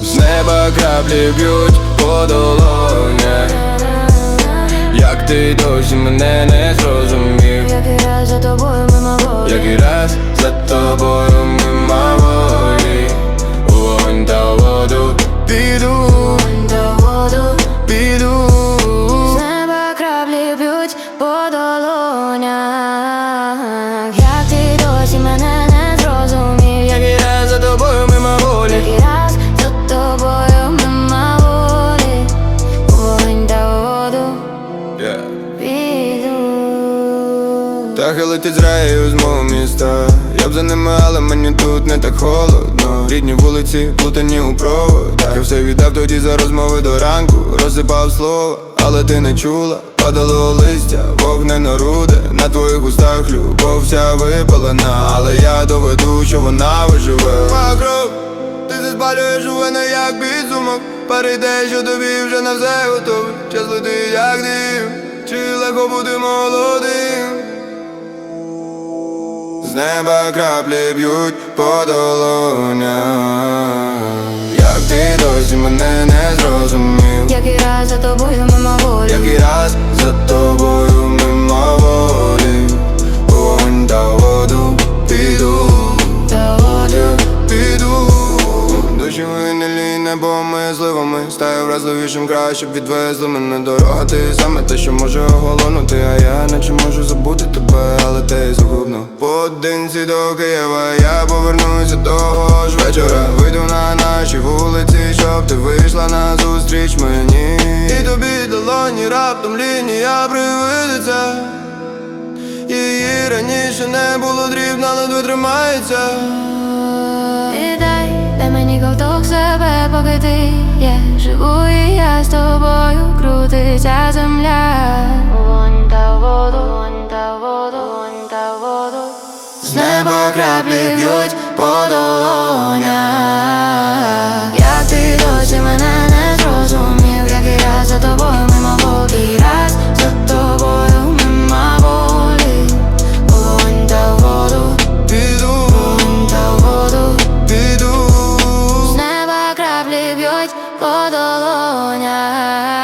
З неба краплі б'ють по долонях Як ти досі мене не зрозумів? Який раз за тобою мимо волі Який раз за тобою мимо волі Вогонь та воду піду. По долонях. Як ти досі мене Та хилити з раєю з мого міста. Я б за ними, але мені тут не так холодно. Рідні вулиці, плутані у проводах. Я все віддав тоді за розмови до ранку. Розсипав слова, але ти не чула. Падало листя, вогнено руде На твоїх устах любов вся випалена. Але я доведу, що вона виживе. Макров, ти заспалюєш у мене як підсумок. Перейде, що тобі вже на все готове. Час летить як дим. Чи легко бути молодим з неба краплі б'ють по долонях Як ти досі мене не зрозумів? Який раз за тобою мимо волі. Який раз за тобою мимо волі? У Вогонь та воду піду, До воду. Піду. Душі винилі небо ми зливами. Стаю вразливішим краще б відвезли мене дорога Ти саме те, що може оголонути А я наче можу забути тебе, але до Києва я повернуся того ж вечора. Вийду на наші вулиці, щоб ти вийшла на зустріч мені. І тобі долоні раптом лінія привидиться. Її раніше не було дрібно, ледве тримається. І дай, дай мені ковток себе, поки ти є Живу і я з тобою крутиться земля. Вогонь та воду, краплі б'ють по долонях Як ти досі мене не зрозумів Який раз за тобою мимо волі Раз за тобою мимо волі Вогонь та воду, Піду, вогонь та воду. Піду. З неба краплі б'ють по долонях